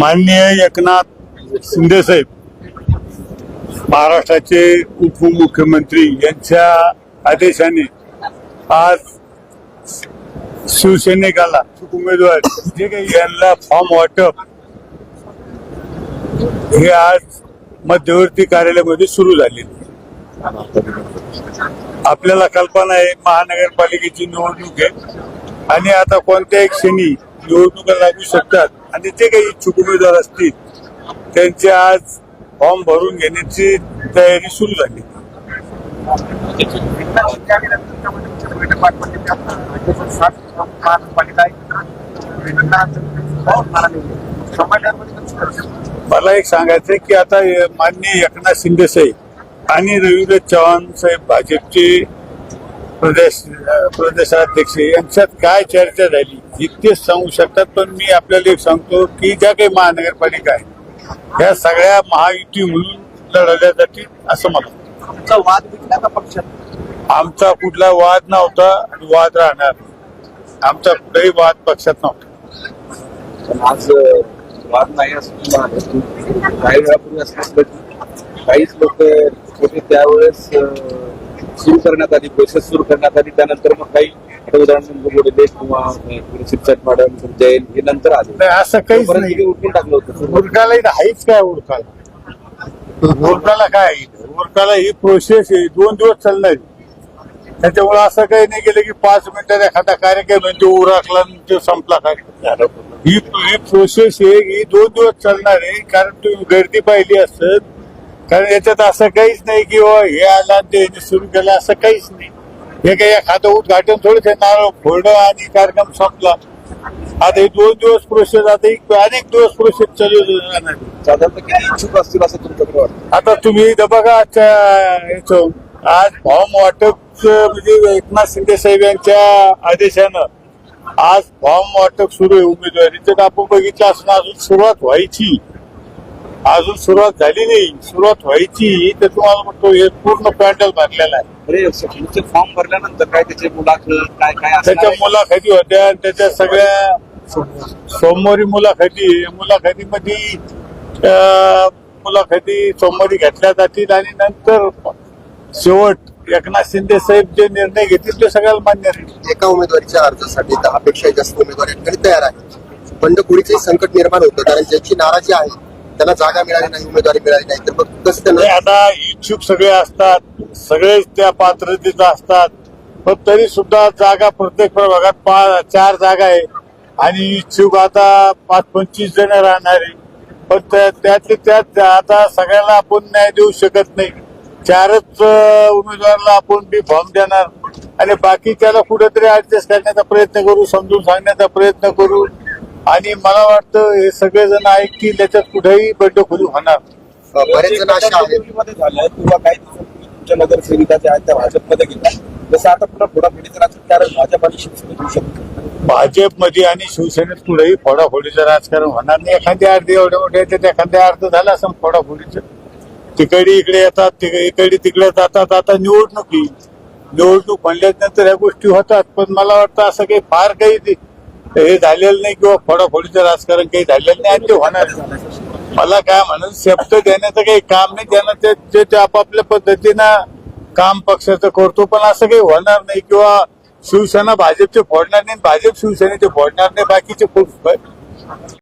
माननीय एकनाथ शिंदे साहेब महाराष्ट्राचे उपमुख्यमंत्री यांच्या आदेशाने आज शिवसैनिकाला उमेदवार जे काही यांना फॉर्म वाटप हे आज मध्यवर्ती कार्यालयामध्ये सुरू झाले. आपल्याला कल्पना आहे महानगरपालिकेची निवडणूक आहे. आणि आता कोणत्याही क्षणी निवडणुका लागू शकतात. आणि जे काही इच्छुक उमेदवार असतील त्यांचे आज फॉर्म भरून घेण्याची तयारी सुरू झाली. मला एक सांगायचं की आता माननीय एकनाथ शिंदे साहेब आणि रवींद्र चव्हाण साहेब भाजपचे प्रदेश प्रदेशाध्यक्ष यांच्यात काय चर्चा झाली तेच सांगू शकतात पण मी आपल्याला एक सांगतो की ज्या काही महानगरपालिका आहे ह्या सगळ्या महायुती म्हणून लढवल्या जातील असं मला वाद आमचा कुठला वाद नव्हता आणि वाद राहणार. आमचा कुठलाही वाद पक्षात नव्हता आज वाद नाही असं. काही वेळापूर्वी असं काहीच लोक त्यावेळेस सुरू करण्यात आली प्रोसेस सुरू करण्यात आली. त्यानंतर मग काही आता उदाहरण म्हणजे बोलले किंवा शिवसेना मॅडम जैन हे नंतर आले. असं काहीच नाही. उठून टाकलं होतं. इथं आहेच काय उरकाला उरकाला काय? उरकाला ही प्रोसेस आहे. दोन दिवस चालणार. त्याच्यामुळे असं काही नाही केलं की पाच मिनिटात एखादा कार्यक्रम तो उरकला तो संपला काय? ही प्रोसेस आहे. ही दोन दिवस चालणार आहे. कारण तुम्ही गर्दी पाहिली असत कारण याच्यात असं काहीच नाही की "ओ, हे आला ते सुरू केलं असं काहीच नाही. हे काही एखादं उद्घाटन थोडं नारळ फोडलं आणि कार्यक्रम संपला. आता हे दोन दिवस प्रोसेस आता एक अनेक दिवस प्रोसेस चालू राहणार आहे. साधारणतः किती इच्छुक असतील असं तुमच्याकडे वाटतं? आता तुम्ही इथं बघा आजच्या याचं आज फॉर्म वाटप म्हणजे एकनाथ शिंदे साहेब यांच्या आदेशानं आज फॉर्म वाटप सुरू आहे. उमेदवारीचं तर आपण बघितलं असं अजून सुरुवात व्हायची. अजून सुरुवात झाली नाही. सुरुवात व्हायची तर तुम्हाला म्हणतो हे पूर्ण पॅन्डल भरलेला आहे. फॉर्म भरल्यानंतर काय त्याचे मुलाखत काय काय त्याच्या? मुलाखती होत्या आणि त्याच्या सगळ्या सोमवारी मुलाखती. मुलाखतीमध्ये अं, मुलाखती सोमवारी घेतल्या जातील आणि नंतर शेवट एकनाथ शिंदे साहेब जे निर्णय घेतील ते सगळ्याला मान्य राहील. एका उमेदवारीच्या अर्जासाठी दहा पेक्षा जास्त उमेदवार तयार आहेत. बंडखोरीचे संकट निर्माण होतं कारण ज्यांची नाराजी आहे त्यांना जागा मिळाली नाही उमेदवारी मिळाली नाही. तर मग कसं त्यांना आता इच्छुक सगळे असतात सगळेच त्या पात्रतेचं असतात. पण तरी सुद्धा जागा प्रत्येक प्रभागात पा चार जागा आहे. आणि इच्छुक आता पाच पंचवीस जण राहणार आहे. पण त्या- त्यातले त्यात आता सगळ्याला आपण न्याय देऊ शकत नाही. चारच उमेदवाराला आपण बी फॉर्म देणार. आणि बाकी त्याला कुठेतरी ऍडजस्ट करण्याचा प्रयत्न करू समजून सांगण्याचा प्रयत्न करू. आणि मला वाटतं हे सगळेजण ऐकतील त्याच्यात कुठेही बंडखोरी होणार. बरेच जण असे आहेत. किंवा काही तुमच्या नगरसेविका ज्या आहेत त्या भाजपमध्ये गेल्या. जसं आता पुन्हा फोडाफोडीचं राजकारण भाजप आणि शिवसेनेत होऊ शकतं. भाजपमध्ये आणि शिवसेनेत कुठेही फोडाफोडीचं राजकारण होणार नाही. एखाद्या अर्धे एवढे मोठे येते एखाद्या अर्ध झालं असं फोडाफोडीचं. तिकडे इकडे येतात तिकडे इकडे तिकडे जातात. आता निवडणूक येईल. निवडणूक म्हणल्यानंतर ह्या गोष्टी होतात पण मला वाटतं असं काही फार काही ते- हे झालेलं नाही किंवा फोडाफोडीचं राजकारण काही झालेलं नाही आणि ते होणार नाही. मला काय म्हणून शब्द देण्याचं काही काम नाही त्यांना ते- ते आपापल्या पद्धतीनं काम पक्षाचं करतो पण असं काही होणार नाही किंवा शिवसेना भाजपचे फोडणार नाही भाजप शिवसेनेचे फोडणार नाही बाकीचे खूप